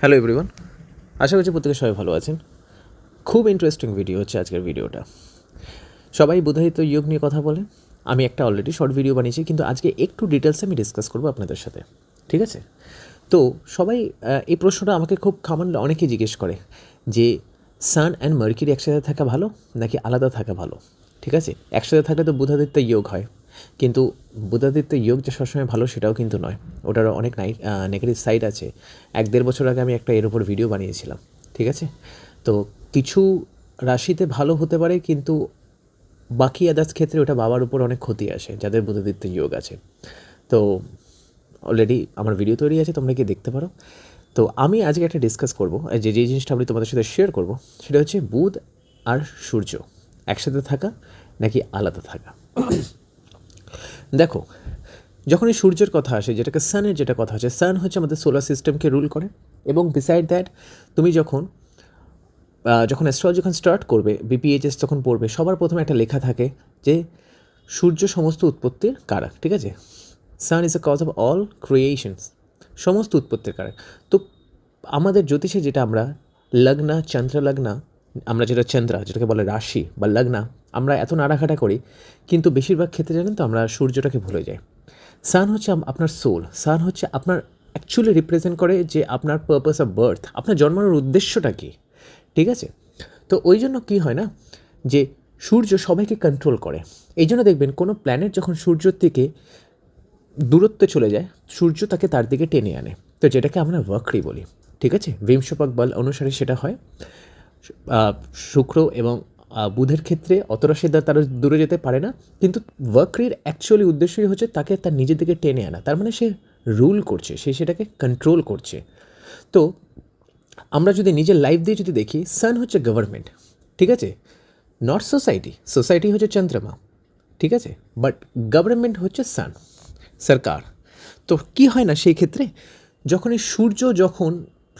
Hello everyone আশা করছি প্রত্যেকে সবাই ভালো আছেন। খুব ইন্টারেস্টিং ভিডিও হচ্ছে আজকের ভিডিওটা সবাই বোধহয় যোগ নিয়ে কথা বলে। আমি একটা অলরেডি শর্ট ভিডিও বানিয়েছি, কিন্তু আজকে একটু ডিটেলসে আমি ডিসকাস করব আপনাদের সাথে। ঠিক আছে? তো সবাই এই প্রশ্নটা আমাকে খুব কমন অনেকে জিজ্ঞেস করে যে সান অ্যান্ড মার্কিরি একসাথে থাকা ভালো নাকি আলাদা থাকা ভালো? ঠিক আছে? একসাথে থাকলে তো বুধাদিত্য যোগ হয়। কিন্তু বুধাদিত্য যোগ যে সবসময় ভালো সেটাও কিন্তু নয়। ওটার অনেক নাই নেগেটিভ সাইড আছে। এক দেড় বছর আগে আমি একটা এর উপর ভিডিও বানিয়েছিলাম, ঠিক আছে? তো কিছু রাশিতে ভালো হতে পারে, কিন্তু বাকি আদার্স ক্ষেত্রে ওটা বাবার উপর অনেক ক্ষতি আসে, যাদের বুধাদিত্য যোগ আছে। তো অলরেডি আমার ভিডিও তৈরি আছে, তোমরা গিয়ে দেখতে পারো। তো আমি আজকে একটা ডিসকাস করব যে যে জিনিসটা আমি তোমাদের সাথে শেয়ার করব, সেটা হচ্ছে বুধ আর সূর্য, একসাথে থাকা নাকি আলাদা থাকা? দেখো যখন এই সূর্যের কথা আসে, যেটাকে সানের যেটা কথা আছে সান হচ্ছে আমাদের সোলার সিস্টেমকে রুল করে। এবং বিসাইড দ্যাট তুমি যখন যখন অ্যাস্ট্রোলজি যখন স্টার্ট করবে বিপিএইচএস যখন পড়বে, সবার প্রথমে একটা লেখা থাকে যে, সূর্য সমস্ত উৎপত্তির কারক, ঠিক আছে? Sun is a cause of all creations সমস্ত উৎপত্তির কারক। তো আমাদের জ্যোতিষে যেটা আমরা, লগ্না চন্দ্র লগ্না আমরা যেটা চন্দ্রা, যেটাকে বলে রাশি বা লগ্না, আমরা এত নাড়াঘাটা করি, কিন্তু বেশিরভাগ ক্ষেত্রে জানেন তো আমরা সূর্যটাকে ভুলে যাই। সান হচ্ছে আপনার সোল সান হচ্ছে আপনার অ্যাকচুয়ালি রিপ্রেজেন্ট করে যে আপনার পারপাস অফ বার্থ আপনার জন্মানোর উদ্দেশ্যটা কী, ঠিক আছে? তো ওই জন্য কী হয় না, যে সূর্য সবাইকে কন্ট্রোল করে। এই জন্য দেখবেন কোনো প্ল্যানেট যখন সূর্যর থেকে দূরত্বে চলে যায়, সূর্য তাকে তার দিকে টেনে আনে। তো যেটাকে আমরা ওয়াকরি বলি, ঠিক আছে? বিংশপাক বল অনুসারে সেটা হয়। শুক্র এবং বুধের ক্ষেত্রে অতটা সে তারা দূরে যেতে পারে না, কিন্তু ওয়াকরির অ্যাকচুয়ালি উদ্দেশ্যই হচ্ছে তাকে তার নিজের দিকে টেনে আনা। তার মানে সে রুল করছে, সে সেটাকে কন্ট্রোল করছে। তো আমরা যদি নিজের লাইফ দিয়ে যদি দেখি সান হচ্ছে গভর্নমেন্ট ঠিক আছে? নট সোসাইটি সোসাইটি হচ্ছে চন্দ্রমা, ঠিক আছে? বাট গভর্নমেন্ট হচ্ছে সান সরকার। তো কি হয় না সেই ক্ষেত্রে? যখন সূর্য যখন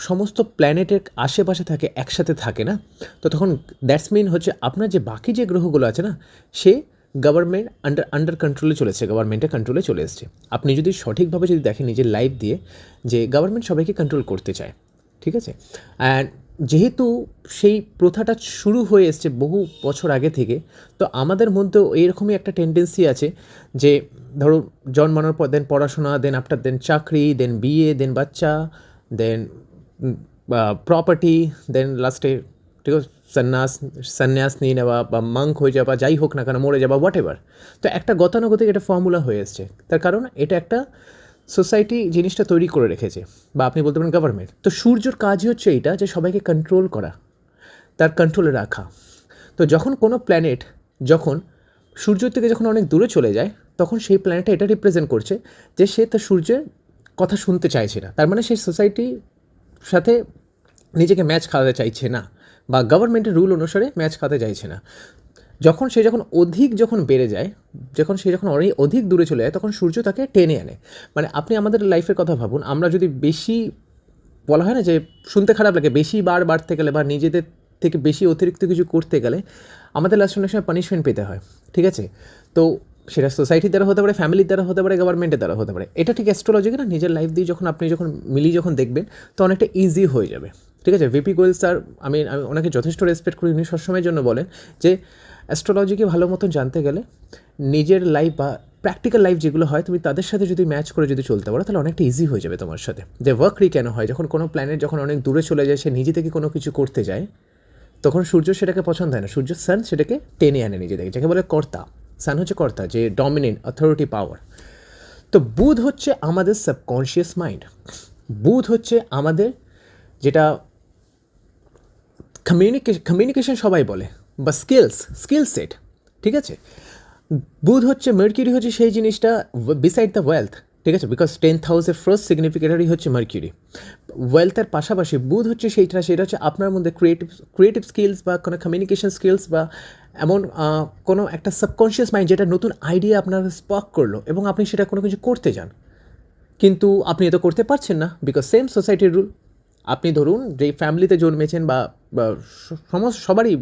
সমস্ত প্ল্যানেটের আশেপাশে থাকে, একসাথে থাকে না? তো তখন দ্যাটস মিন হচ্ছে আপনার যে বাকি যে গ্রহগুলো আছে না, সে গভর্নমেন্ট আন্ডার আন্ডার কন্ট্রোলে চলে এসছে গভর্নমেন্টের কন্ট্রোলে চলে এসছে। আপনি যদি সঠিকভাবে যদি দেখেন নিজের লাইফ দিয়ে, যে গভর্নমেন্ট সবাইকে কন্ট্রোল করতে চায়, ঠিক আছে? অ্যান্ড যেহেতু সেই প্রথাটা শুরু হয়ে এসছে বহু বছর আগে থেকে, তো আমাদের মধ্যেও এইরকমই একটা টেন্ডেন্সি আছে যে ধরো জন্মানোর পর দেন পড়াশোনা দেন আফটার দেন চাকরি দেন বিয়ে দেন বাচ্চা দেন প্রপার্টি দেন লাস্টে ঠিক আছে সন্ন্যাস সন্ন্যাস নিয়ে নেওয়া বা মাঙ্ক হয়ে যাওয়া যাই হোক না কেন, মরে যাওয়া হোয়াট এভার তো একটা গতানুগতিক একটা ফর্মুলা হয়ে এসছে। তার কারণ এটা একটা সোসাইটি জিনিসটা তৈরি করে রেখেছে, বা আপনি বলতে পারেন গভর্নমেন্ট তো সূর্যর কাজই হচ্ছে এইটা যে সবাইকে কন্ট্রোল করা, তার কন্ট্রোলে রাখা। তো যখন কোনো প্ল্যানেট যখন সূর্য থেকে যখন অনেক দূরে চলে যায়, তখন সেই প্ল্যানেটটা এটা রিপ্রেজেন্ট করছে যে সে তার সূর্যের কথা শুনতে চাইছে না। তার মানে সেই সোসাইটির সাথে নিজেকে ম্যাচ খাওয়াতে চাইছে না বা গভর্নমেন্টের রুল অনুসারে ম্যাচ খাওয়াতে চাইছে না। যখন সে যখন অধিক যখন বেড়ে যায়, যখন সে যখন অনেক অধিক দূরে চলে যায়, তখন সূর্য তাকে টেনে আনে। মানে আপনি আমাদের লাইফের কথা ভাবুন, আমরা যদি বেশি, বলা হয় না যে শুনতে খারাপ লাগে, বেশি বার বাড়তে গেলে বা নিজেদের থেকে বেশি অতিরিক্ত কিছু করতে গেলে আমাদের লাস্ট অনেক সময় পানিশমেন্ট পেতে হয়, ঠিক আছে? তো সেটা সোসাইটির দ্বারা হতে পারে ফ্যামিলির দ্বারা হতে পারে গভর্নমেন্টের দ্বারা হতে পারে। এটা ঠিক অ্যাস্ট্রোলজিকে না, নিজের লাইফ দিয়ে যখন আপনি যখন মিলিয়ে যখন দেখবেন, তো অনেকটা ইজি হয়ে যাবে। ঠিক আছে? ভিপি গোয়েল স্যার আমি আমি ওনাকে যথেষ্ট রেসপেক্ট করি। উনি সবসময়ের জন্য বলেন যে অ্যাস্ট্রোলজিকে ভালো মতন জানতে গেলে নিজের লাইফ বা প্র্যাকটিক্যাল লাইফ যেগুলো হয়, তুমি তাদের সাথে যদি ম্যাচ করে যদি চলতে পারো, তাহলে অনেকটা ইজি হয়ে যাবে তোমার সাথে। যে ওয়ার্করি কেন হয়? যখন কোনো প্ল্যানেট যখন অনেক দূরে চলে যায়, সে নিজে থেকে কোনো কিছু করতে যায়, তখন সূর্য সেটাকে পছন্দ হয় না। সূর্য সান সেটাকে টেনে আনে নিজে থেকে, যাকে বলে কর্তা। সান হচ্ছে কর্তা, যে ডমিনেন্ট অথরিটি পাওয়ার তো বুধ হচ্ছে আমাদের সাবকনশিয়াস মাইন্ড বুধ হচ্ছে আমাদের যেটা কমিউনিকেশন কমিউনিকেশন সবাই বলে, বা স্কিলস স্কিল সেট ঠিক আছে? বুধ হচ্ছে মার্কিউরি হচ্ছে সেই জিনিসটা বিসাইড দ্য ওয়েলথ ঠিক আছে? বিকজ টেন্থ হাউসের ফার্স্ট সিগনিফিকেটারই হচ্ছে মার্কিউরি ওয়েলথের পাশাপাশি বুধ হচ্ছে সেইটা, সেটা হচ্ছে আপনার মধ্যে ক্রিয়েটিভ ক্রিয়েটিভ স্কিলস বা কোনো কমিউনিকেশন স্কিলস বা এমন কোনো একটা সাবকনশিয়াস মাইন্ড যেটা নতুন আইডিয়া আপনার স্পক করল এবং আপনি সেটা কোনো কিছু করতে যান। কিন্তু আপনি এটা করতে পারছেন না বিকজ সেম সোসাইটির রুল আপনি ধরুন যেই ফ্যামিলিতে জন্মেছেন বা সমস্ত সবারই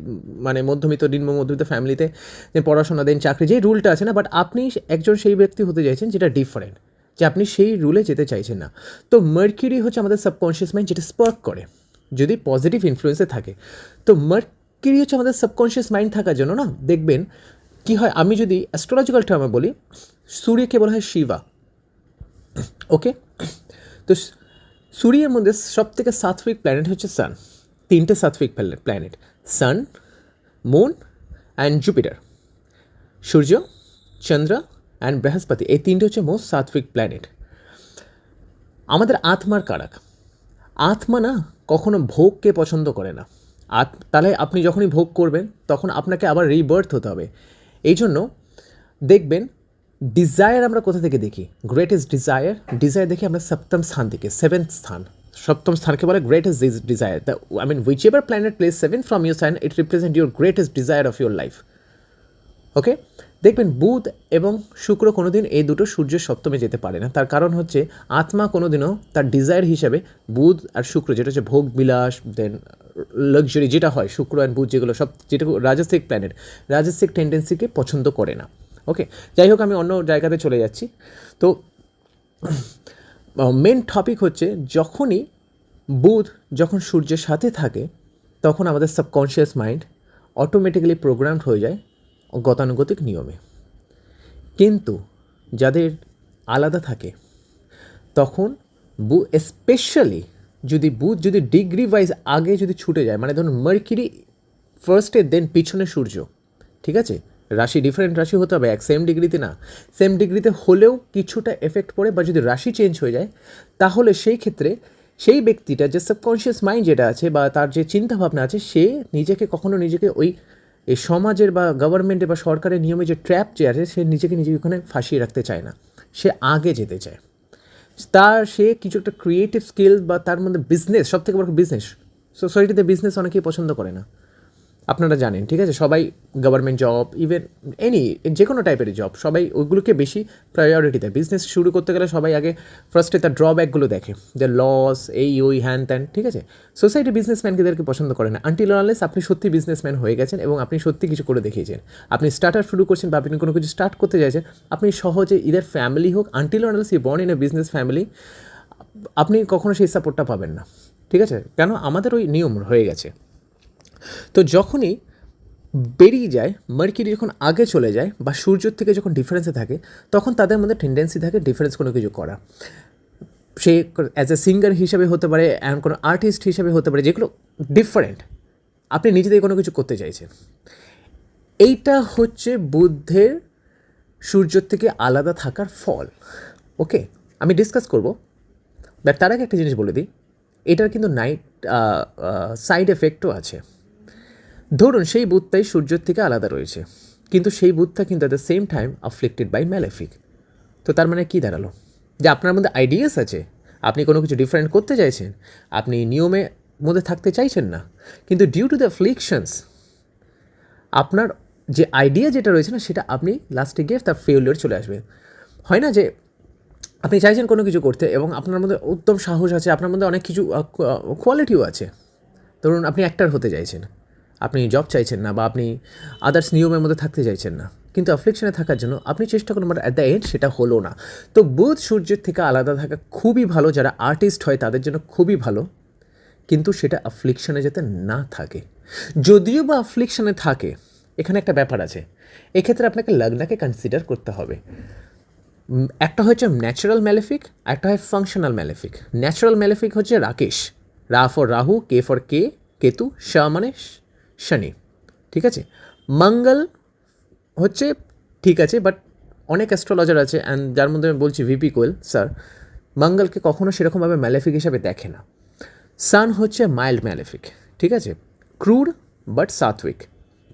মানে মধ্যবিত্ত, নিম্ন মধ্যবিত্ত ফ্যামিলিতে যে পড়াশোনা দেন, চাকরি যেই রুলটা আছে না বাট আপনি একজন সেই ব্যক্তি হতে চাইছেন যেটা ডিফারেন্ট যে আপনি সেই রুলে যেতে চাইছেন না। তো মার্কিউরি হচ্ছে আমাদের সাবকনশিয়াস মাইন্ড যেটা স্পার্ক করে। যদি পজিটিভ ইনফ্লুয়েন্সে থাকে, তো মার্কিউরি হচ্ছে আমাদের সাবকনশিয়াস মাইন্ড থাকার জন্য না? দেখবেন কি হয়, আমি যদি অ্যাস্ট্রোলজিক্যাল টার্মে বলি, সূর্যকে বলা হয় শিবা। ওকে তো সূর্যের মধ্যে সব থেকে সাত্বিক প্ল্যানেট হচ্ছে সান তিনটে সাত্বিক planet sun moon and Jupiter সূর্য, চন্দ্র অ্যান্ড বৃহস্পতি। এই তিনটে হচ্ছে মোস্ট সাত্বিক প্ল্যানেট আমাদের আত্মার কারাক। আত্মা না কখনো ভোগকে পছন্দ করে না। তাহলে আপনি যখনই ভোগ করবেন, তখন আপনাকে আবার রিবার্থ হতে হবে। এই জন্য দেখবেন ডিজায়ার আমরা কোথা থেকে দেখি? গ্রেটেস্ট ডিজায়ার ডিজায়ার দেখি আমরা সপ্তম স্থান থেকে সেভেন্থ স্থান। সপ্তম স্থানকে বলে greatest desire the I mean whichever planet place seven from your sign it represent your greatest desire of your life okay দেখবেন, বুধ এবং শুক্র কোনোদিন এই দুটো সূর্যের সপ্তমে যেতে পারে না। তার কারণ হচ্ছে, আত্মা কোনোদিনও তার ডিজায়ার হিসাবে বুধ আর শুক্র, যেটা হচ্ছে ভোগ বিলাস দেন লাক্সারি যেটা হয়, শুক্র অ্যান্ড বুধ যেগুলো সব যেটা রাজস্বিক প্ল্যানেট রাজস্বিক টেন্ডেন্সিকে পছন্দ করে না। ওকে যাই হোক, আমি অন্য জায়গাতে চলে যাচ্ছি। তো মেন টপিক হচ্ছে যখনই বুধ যখন সূর্যের সাথে থাকে, তখন আমাদের সাবকনশিয়াস মাইন্ড অটোমেটিক্যালি প্রোগ্রামড হয়ে যায় গতানুগতিক নিয়মে। কিন্তু যাদের আলাদা থাকে, তখন বু স্পেশালি যদি বুধ, যদি ডিগ্রি ওয়াইজ আগে যদি ছুটে যায় মানে ধরুন মার্কিরি ফার্স্টে দেন পিছনে সূর্য, ঠিক আছে? রাশি ডিফারেন্ট রাশি হতে হবে, এক সেম ডিগ্রিতে না। সেম ডিগ্রিতে হলেও কিছুটা এফেক্ট পড়ে বা যদি রাশি চেঞ্জ হয়ে যায়, তাহলে সেই ক্ষেত্রে সেই ব্যক্তিটা যে সাবকনশিয়াস মাইন্ড যেটা আছে বা তার যে চিন্তা ভাবনা আছে, সে নিজেকে কখনো নিজেকে ওই এই সমাজের বা গভর্নমেন্টের বা সরকারের নিয়মে যে ট্র্যাপ যে আছে, সে নিজেকে নিজেকে ওখানে ফাঁসিয়ে রাখতে চায় না। সে আগে যেতে চায়। তার সে কিছু একটা ক্রিয়েটিভ স্কিল বা তার মধ্যে বিজনেস সব থেকে বড় বিজনেস সোসাইটিতে বিজনেস অনেকেই পছন্দ করে না। আপনারা জানেন, ঠিক আছে? সবাই গভর্নমেন্ট জব ইভেন এনি যে কোনো টাইপের জব সবাই ওইগুলোকে বেশি প্রায়োরিটি দেয়। বিজনেস শুরু করতে গেলে সবাই আগে ফার্স্টে তার ড্রব্যাকগুলো দেখে। যে লস এই, ওই হ্যান ত্যান, ঠিক আছে? সোসাইটি বিজনেসম্যানকেদেরকে পছন্দ করে না। আনটিল আনলেস আপনি সত্যি বিজনেসম্যান হয়ে গেছেন এবং আপনি সত্যি কিছু করে দেখিয়েছেন। আপনি স্টার্টার শুরু করছেন বা আপনি কোনো কিছু স্টার্ট করতে চাইছেন, আপনি সহজে ইদার ফ্যামিলি হোক until unless you born in a business family আপনি কখনো সেই সাপোর্টটা পাবেন না। ঠিক আছে? কেন? আমাদের ওই নিয়ম হয়ে গেছে। তো যখনই বেরিয়ে যায় মার্কিরি যখন আগে চলে যায় বা সূর্যের থেকে যখন ডিফারেন্সে থাকে, তখন তাদের মধ্যে টেন্ডেন্সি থাকে ডিফারেন্স কোনো কিছু করা। সে অ্যাজ এ সিঙ্গার হিসাবে হতে পারে অ্যান্ড কোনো আর্টিস্ট হিসাবে হতে পারে, যেগুলো ডিফারেন্ট আপনি নিজে থেকে কোনো কিছু করতে চাইছেন। এইটা হচ্ছে বুদ্ধের সূর্যের থেকে আলাদা থাকার ফল। ওকে আমি ডিসকাস করব। বাট তার আগে একটা জিনিস বলে দিই। এটার কিন্তু নাইট সাইড এফেক্টও আছে। ধরুন সেই বুথটাই সূর্যের থেকে আলাদা রয়েছে, কিন্তু সেই বুথটা কিন্তু at the same time afflicted by malefic তো তার মানে কী দাঁড়াল? যে আপনার মধ্যে আইডিয়াস আছে, আপনি কোনো কিছু ডিফারেন্ট করতে চাইছেন, আপনি নিয়মে মধ্যে থাকতে চাইছেন না, কিন্তু ডিউ টু দ্য ফ্লিকশনস আপনার যে আইডিয়া যেটা রয়েছে না, সেটা আপনি লাস্টে গিয়ে তার ফেলিওর চলে আসবে হয় না যে আপনি চাইছেন কোনো কিছু করতে এবং আপনার মধ্যে উত্তম সাহস আছে, আপনার মধ্যে অনেক কিছু কোয়ালিটিও আছে। ধরুন আপনি অ্যাক্টার হতে চাইছেন আপনি জব চাইছেন না বা আপনি আদার্স নিয়মের মধ্যে থাকতে চাইছেন না, কিন্তু অ্যাফ্লিকশনে থাকার জন্য আপনি চেষ্টা করুন বাট অ্যাট দ্য এন্ড সেটা হলো না। তো বুধ সূর্যের থেকে আলাদা থাকা খুবই ভালো, যারা আর্টিস্ট হয় তাদের জন্য খুবই ভালো, কিন্তু সেটা অ্যাফ্লিকশনে যাতে না থাকে। যদিও বা অ্যাফ্লিকশনে থাকে, এখানে একটা ব্যাপার আছে। এক্ষেত্রে আপনাকে লগ্নাকে কনসিডার করতে হবে। একটা হচ্ছে ন্যাচারাল ম্যালেফিক একটা হয় ফাংশনাল ম্যালেফিক ন্যাচারাল ম্যালেফিক হচ্ছে রাকেশ। রা ফর রাহু, কে ফর কে, কেতু শ মানে শনি, ঠিক আছে? মঙ্গল হচ্ছে ঠিক আছে বাট অনেক অ্যাস্ট্রোলজার আছে অ্যান্ড যার মধ্যে আমি বলছি ভিপি কোয়েল স্যার মঙ্গলকে কখনো সেরকমভাবে ম্যালেফিক হিসাবে দেখে না। সান হচ্ছে মাইল্ড ম্যালেফিক ঠিক আছে? ক্রুড বাট সাত্বিক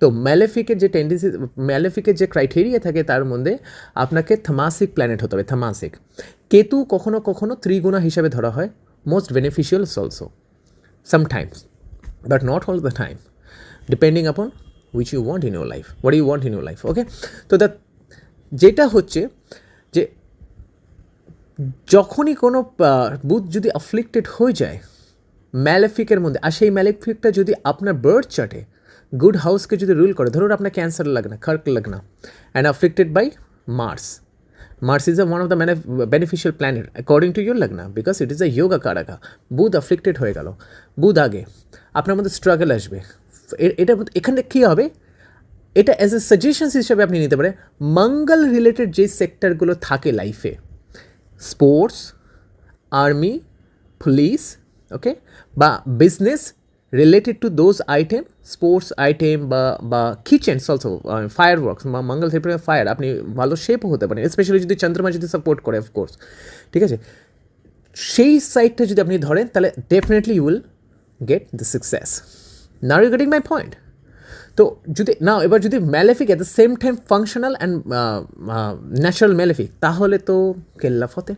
তো ম্যালেফিকের যে টেন্ডেন্সি ম্যালেফিকের যে ক্রাইটেরিয়া থাকে, তার মধ্যে আপনাকে থামাসিক প্ল্যানেট হতে হবে থামাসিক কেতু কখনো কখনো ত্রিগুণা হিসাবে ধরা হয় most beneficial also sometimes, but not all the time depending upon which you want in your life what you want in your life okay তো দ্যাট যেটা হচ্ছে যে যখনই কোনো বুথ যদি আফ্লিক্টেড হয়ে যায় ম্যালেফিকের মধ্যে, আর সেই ম্যালেফিকটা যদি আপনার বার্থ চার্টে গুড হাউসকে যদি রুল করে, ধরুন আপনার Cancer lagna Kark lagna and afflicted by Mars Mars is a one of the main beneficial planet according to your lagna because it is a yoga karaka বুধ আফ্লিক্টেড হয়ে গেল বুধ আগে, আপনার মধ্যে স্ট্রাগল আসবে এটা এখানে কী হবে? এটা অ্যাজ এ সাজেশনস হিসেবে আপনি নিতে পারেন। মঙ্গল রিলেটেড যে সেক্টরগুলো থাকে লাইফে স্পোর্টস আর্মি পুলিশ ওকে বা business related to those item sports item বা বা কিচেন্স অলসো ফায়ার ওয়ার্কস বা মঙ্গল ক্ষেত্রে ফায়ার আপনি ভালো শেপও হতে পারেন স্পেশালি যদি চন্দ্রমা যদি সাপোর্ট করে অফকোর্স ঠিক আছে? সেই সাইডটা যদি আপনি ধরেন, তাহলে definitely you will get the success now you getting my point তো যদি না এবার যদি malefic at the same time functional and natural malefic তাহলে তো কেল্লা ফতে।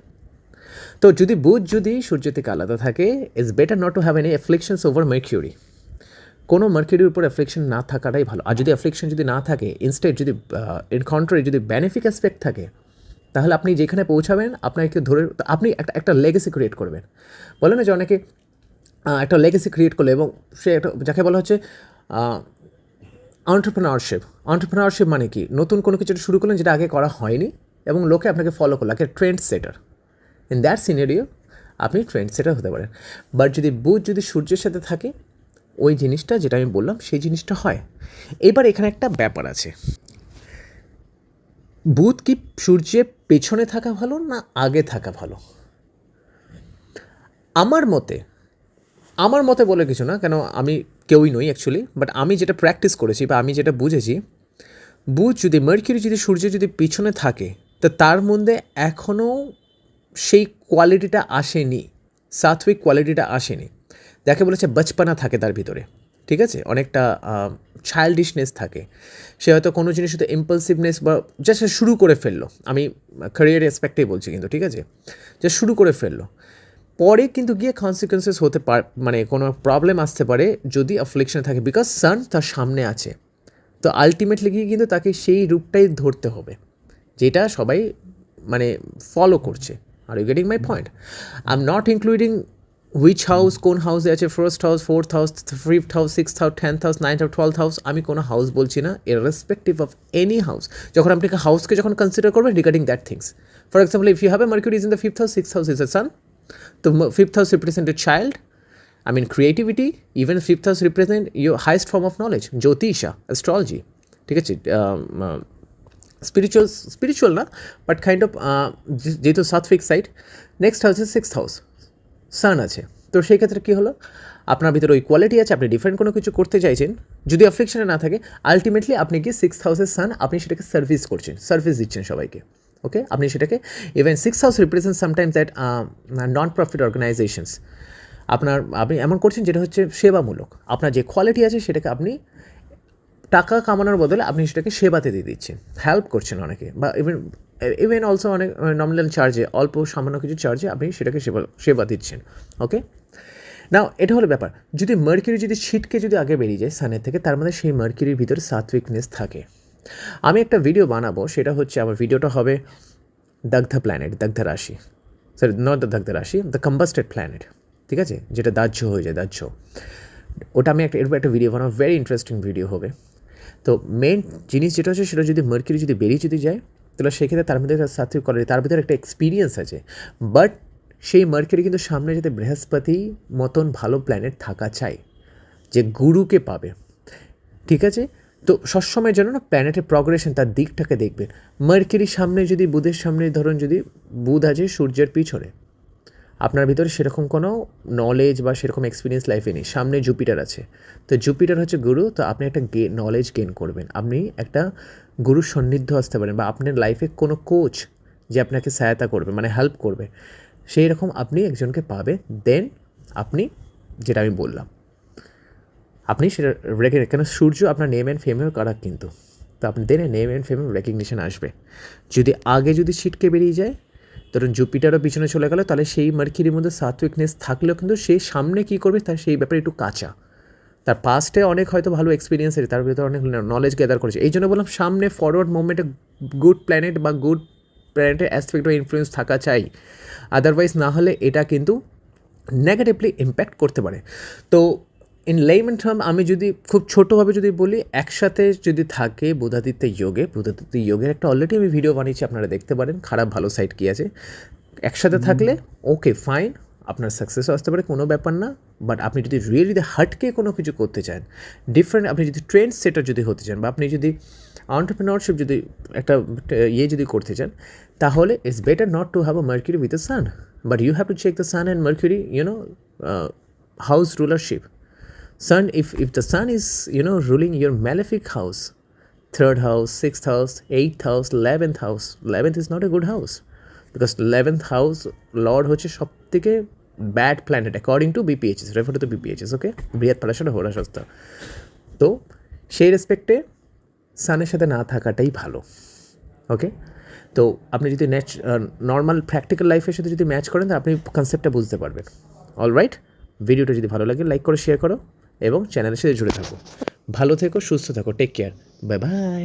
তো যদি বুধ যদি সূর্য থেকে আলাদা থাকে it's better not to have any afflictions over Mercury কোনো মার্কিউরির উপর অ্যাফ্লিকশন না থাকাটাই ভালো। আর যদি অ্যাফ্লিকশন যদি না থাকে ইনস্টেড যদি ইন কন্ট্রারি যদি বেনিফিক অ্যাসপেক্ট থাকে, তাহলে আপনি যেখানে পৌঁছাবেন, আপনাকে ধরে, আপনি একটা একটা লেগেসি ক্রিয়েট করবেন। বলে না যে অনেকে একটা লেগেসি ক্রিয়েট করল এবং সে একটা, যাকে বলা হচ্ছে অন্টারপ্রেনারশিপ অন্টারপ্রেনারশিপ মানে কি? নতুন কোনো কিছু শুরু করলেন যেটা আগে করা হয়নি এবং লোকে আপনাকে ফলো করল আগে trend setter in that scenario আপনি ট্রেন্ড সেটার হতে পারেন। বাট যদি বুধ, যদি সূর্যের সাথে থাকে, ওই জিনিসটা যেটা আমি বললাম, সেই জিনিসটা হয়। এবার এখানে একটা ব্যাপার আছে। বুধ কি সূর্যের পেছনে থাকা ভালো না আগে থাকা ভালো? আমার মতে আমার মতে বলে কিছু না, কেন আমি কেউই নই অ্যাকচুয়ালি বাট আমি যেটা প্র্যাকটিস করেছি বা আমি যেটা বুঝেছি, বুধ যদি মার্কিউরি যদি, সূর্য যদি পিছনে থাকে, তো তার মধ্যে এখনও সেই কোয়ালিটিটা আসেনি সাত্বিক কোয়ালিটিটা আসেনি। যাকে বলেছে বচপনা থাকে তার ভিতরে, ঠিক আছে? অনেকটা চাইল্ডিশনেস থাকে। সে হয়তো কোনো জিনিস হয়তো ইম্পালসিভনেস বা জাস্ট শুরু করে ফেলল। আমি ক্যারিয়ার রেসপেক্টেই বলছি কিন্তু, ঠিক আছে? জাস্ট শুরু করে ফেলল। পরে কিন্তু গিয়ে কনসিকুয়েন্সেস হতে পার মানে কোনো প্রবলেম আসতে পারে যদি অ্যাফ্লিকশন থাকে বিকজ সান তার সামনে আছে। তো আলটিমেটলি গিয়ে কিন্তু তাকে সেই রূপটাই ধরতে হবে, যেটা সবাই মানে ফলো করছে। Are you getting my point I am not including which house কোন হাউসে আছে first house fourth house fifth house sixth house tenth house ninth house twelfth house আমি কোনো হাউস বলছি না এর রেসপেক্টিভ অফ এনি হাউস যখন আপনি হাউসকে যখন কনসিডার করবেন regarding that things for example if you have a Mercury is in the fifth house six house is a sun তো fifth house represented child I mean, creativity, even fifth house represent your highest form of knowledge, Jyotisha. ঠিক আছে? Spiritual spiritual না but kind of যেহেতু সাতফিক side next হাউসে six house sun আছে। তো সেই ক্ষেত্রে কী হলো? আপনার ভিতরে ওই কোয়ালিটি আছে আপনি ডিফারেন্ট কোনো কিছু করতে চাইছেন যদি অ্যাফ্লিকশনে না থাকে আলটিমেটলি আপনি কি সিক্স হাউসের সান আপনি সেটাকে সার্ভিস করছেন সার্ভিস দিচ্ছেন সবাইকে। ওকে আপনি সেটাকে even six house represent sometimes that non profit organisations আপনার, আপনি এমন করছেন যেটা হচ্ছে সেবামূলক। আপনার যে কোয়ালিটি আছে সেটাকে আপনি টাকা কামানোর বদলে আপনি সেটাকে সেবাতে দিয়ে দিচ্ছেন। হেল্প করছেন অনেকে। বা ইভেন ইভেন অলসো অনেক নমিনাল চার্জে অল্প সামান্য কিছু চার্জে আপনি সেটাকে সেবা সেবা দিচ্ছেন। ওকে নাও এটা হলো ব্যাপার। যদি মার্কিউরি যদি ছিটকে যদি আগে বেরিয়ে যায়, সানের থেকে, তার মধ্যে সেই মার্কিউরির ভিতরে সাত্বিকনেস থাকে। আমি একটা ভিডিও বানাবো, সেটা হচ্ছে আমার ভিডিওটা হবে দগ্ধ প্ল্যানেট দগ্ধ রাশি সরি নট দ্য দগ্ধ রাশি দ্য কম্বাস্টেড প্ল্যানেট ঠিক আছে? যেটা দাহ্য হয়ে যায়, দাহ্য। ওটা আমি একটা এরপর একটা ভিডিও বানাবো ভেরি ইন্টারেস্টিং ভিডিও হবে। তো মেন জিনিস যেটা হচ্ছে, সেটা যদি মার্কিউরি যদি বেরিয়ে যদি যায়, তাহলে সেক্ষেত্রে তার মধ্যে সাত্বিক করে, তার ভিতরে একটা এক্সপিরিয়েন্স আছে। বাট সেই মার্কিউরি কিন্তু সামনে যাতে বৃহস্পতি মতন ভালো প্ল্যানেট থাকা চাই, যে গুরুকে পাবে। ঠিক আছে? তো সবসময় যেন না প্ল্যানেটের প্রগ্রেশন তার দিকটাকে দেখবেন মার্কিরির সামনে যদি, বুধের সামনে, ধরুন যদি বুধ আছে সূর্যের পিছনে, আপনার ভিতরে সেরকম কোনো নলেজ বা সেরকম এক্সপিরিয়েন্স লাইফে নেই। সামনে জুপিটার আছে। তো জুপিটার হচ্ছে গুরু, তো আপনি একটা গে নলেজ গেন করবেন। আপনি একটা গুরুর সান্নিধ্য আসতে পারেন বা আপনার লাইফে কোনো কোচ যে আপনাকে সহায়তা করবে মানে হেল্প করবে, সেই রকম আপনি একজনকে পাবে। দেন আপনি, যেটা আমি বললাম আপনি সেটা রেখে কেন সূর্য আপনার নেম অ্যান্ড ফেমের কারাক কিন্তু। তো আপনি দেনে নেম অ্যান্ড ফেমের রেকগনিশন আসবে। যদি আগে যদি ছিটকে বেরিয়ে যায়, ধরুন জুপিটারও পিছনে চলে গেল, তাহলে সেই মার্কিরির মধ্যে সাত্বিকনেস থাকলেও কিন্তু সেই সামনে কী করবে, তার সেই ব্যাপারে একটু কাঁচা। তার পাস্টে অনেক হয়তো ভালো এক্সপিরিয়েন্স আছে তার ভিতরে অনেক নলেজ গ্যাদার করেছে। এই জন্য বললাম সামনে ফরওয়ার্ড মুভমেন্টে গুড প্ল্যানেট বা গুড প্ল্যানেটের অ্যাসপেক্ট বা ইনফ্লুয়েন্স থাকা চাই। আদারওয়াইজ না হলে এটা কিন্তু নেগেটিভলি ইম্প্যাক্ট করতে পারে। তো ইন লেইমেন টার্ম আমি যদি খুব ছোটোভাবে যদি বলি একসাথে যদি থাকে বুধাদিত্য যোগে বুধাদিত্য যোগের একটা অলরেডি আমি ভিডিও বানিয়েছি আপনারা দেখতে পারেন খারাপ ভালো সাইট কী আছে। একসাথে থাকলে ওকে ফাইন আপনার সাকসেসও আসতে পারে কোনো ব্যাপার না বাট আপনি যদি রিয়েলি হাটকে কোনো কিছু করতে চান ডিফারেন্ট আপনি যদি ট্রেন্ড সেটার যদি হতে চান বা আপনি যদি অন্টারপ্রিনারশিপ যদি একটা ইয়ে যদি করতে চান তাহলে it's better not to have a Mercury with the sun but you have to check the sun and Mercury you know house rulership sun if if the sun is, you know, ruling your malefic house, third house, sixth house, eighth house 11th house 11th is not a good house. Because 11th house, lord হচ্ছে সব থেকে bad planet according to BPHS refer to BPHS okay Brihat পালাশাটা হোরা সস্তা তো, সেই রেসপেক্টে সানের সাথে না থাকাটাই ভালো ওকে তো, আপনি যদি ন্যাচ নর্মাল প্র্যাকটিক্যাল লাইফের সাথে যদি ম্যাচ করেন, তো আপনি কনসেপ্টটা বুঝতে পারবেন। অল রাইট ভিডিওটা যদি ভালো লাগে লাইক করো শেয়ার করো। এবং চ্যানেলের সাথে জুড়ে থাকো। ভালো থেকো সুস্থ থাকো। Take care bye bye